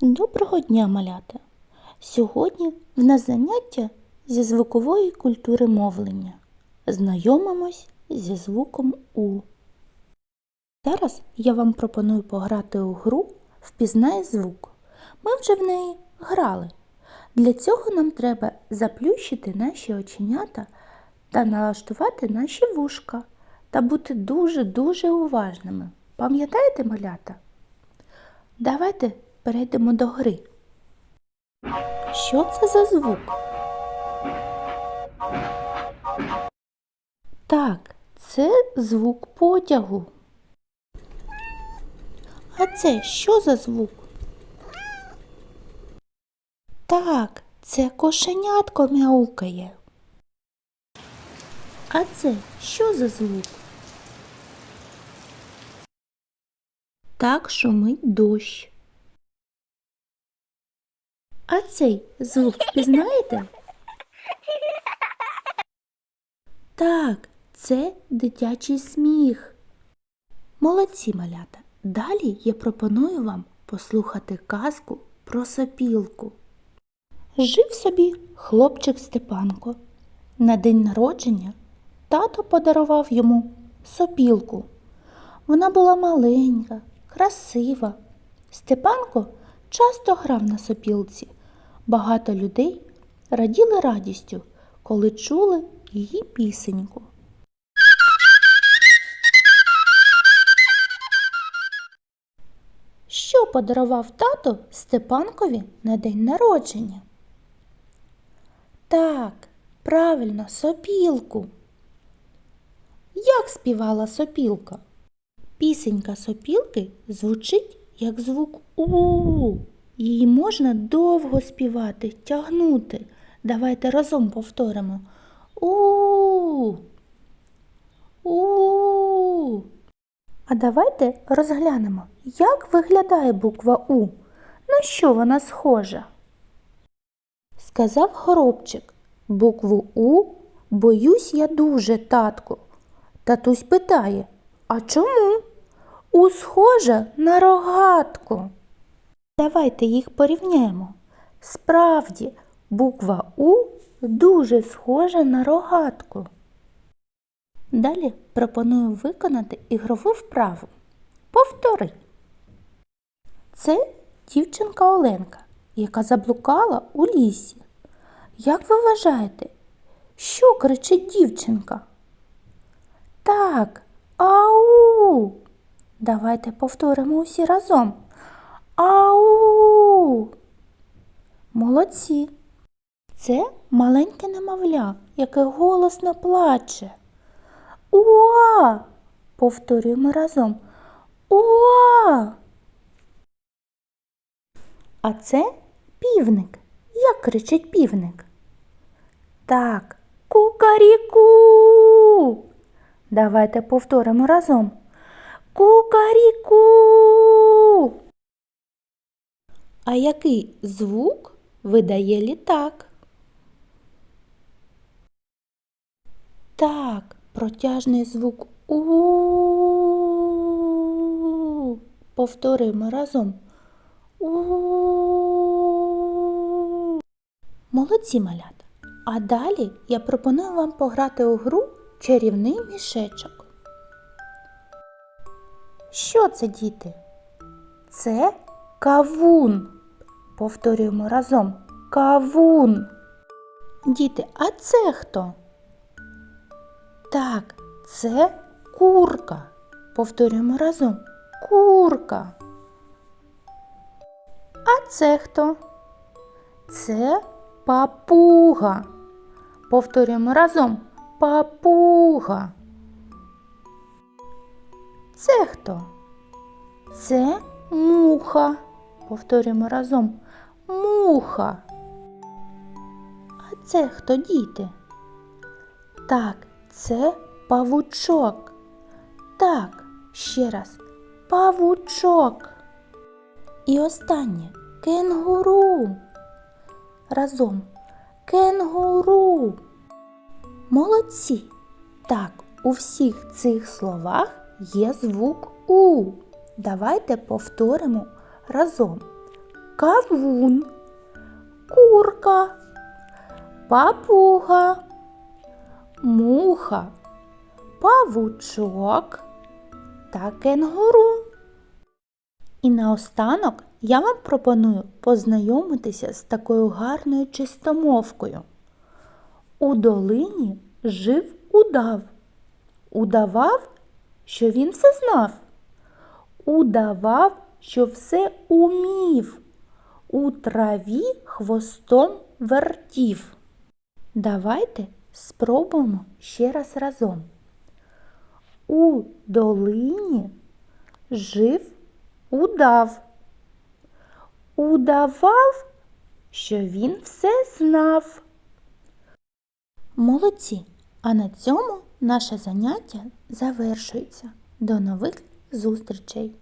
Доброго дня, малята! Сьогодні в нас заняття зі звукової культури мовлення. Знайомимось зі звуком У. Зараз я вам пропоную пограти у гру Впізнай звук. Ми вже в неї грали. Для цього нам треба заплющити наші оченята та налаштувати наші вушка та бути дуже-дуже уважними. Пам'ятаєте, малята? Давайте перейдемо до гри. Що це за звук? Так, це звук потягу. А це що за звук? Так, це кошенятко мяукає. А це що за звук? Так шумить дощ. А цей звук впізнаєте? Так, це дитячий сміх. Молодці малята. Далі я пропоную вам послухати казку про сопілку. Жив собі хлопчик Степанко. На день народження тато подарував йому сопілку. Вона була маленька, красива. Степанко часто грав на сопілці. Багато людей раділи радістю, коли чули її пісеньку. Що подарував тато Степанкові на день народження? Так, правильно, сопілку. Як співала сопілка? Пісенька сопілки звучить як звук У. Її можна довго співати, тягнути. Давайте разом повторимо. У. У. А давайте розглянемо, як виглядає буква У. На що вона схожа? Сказав горобчик. Букву У боюсь я дуже, татку. Татусь питає, а чому? У схожа на рогатку. Давайте їх порівняємо. Справді, буква У дуже схожа на рогатку. Далі пропоную виконати ігрову вправу. Повтори. Це дівчинка Оленка, яка заблукала у лісі. Як ви вважаєте, що кричить дівчинка? Так, ау. Давайте повторимо усі разом. Ау. Молодці. Це маленьке немовля, яке голосно плаче. Уа! Повторюємо разом. Уа! А це півник. Як кричить півник? Так, кукаріку. Давайте повторимо разом. Кукаріку. А який звук видає літак? Так, протяжний звук у. Повторимо разом. У. Молодці малята. А далі я пропоную вам пограти у гру чарівний мішечок. Що це, діти? Це кавун. Повторюємо разом. Кавун. Діти, а це хто? Так, це курка. Повторюємо разом. Курка. А це хто? Це папуга. Повторюємо разом. Папуга. Це хто? Це муха. Повторюємо разом. Муха. А це хто діти? Так, це павучок. Так, ще раз. Павучок. І останнє кенгуру. Разом. Кенгуру. Молодці. Так, у всіх цих словах є звук У. Давайте повторимо разом. Кавун, курка, папуга, муха, павучок та кенгуру. І наостанок я вам пропоную познайомитися з такою гарною чистомовкою. У долині жив удав. Удавав, що він все знав. Удавав, що все умів. У траві хвостом вертів. Давайте спробуємо ще раз разом. У долині жив удав. Удавав, що він все знав. Молодці! А на цьому наше заняття завершується. До нових зустрічей!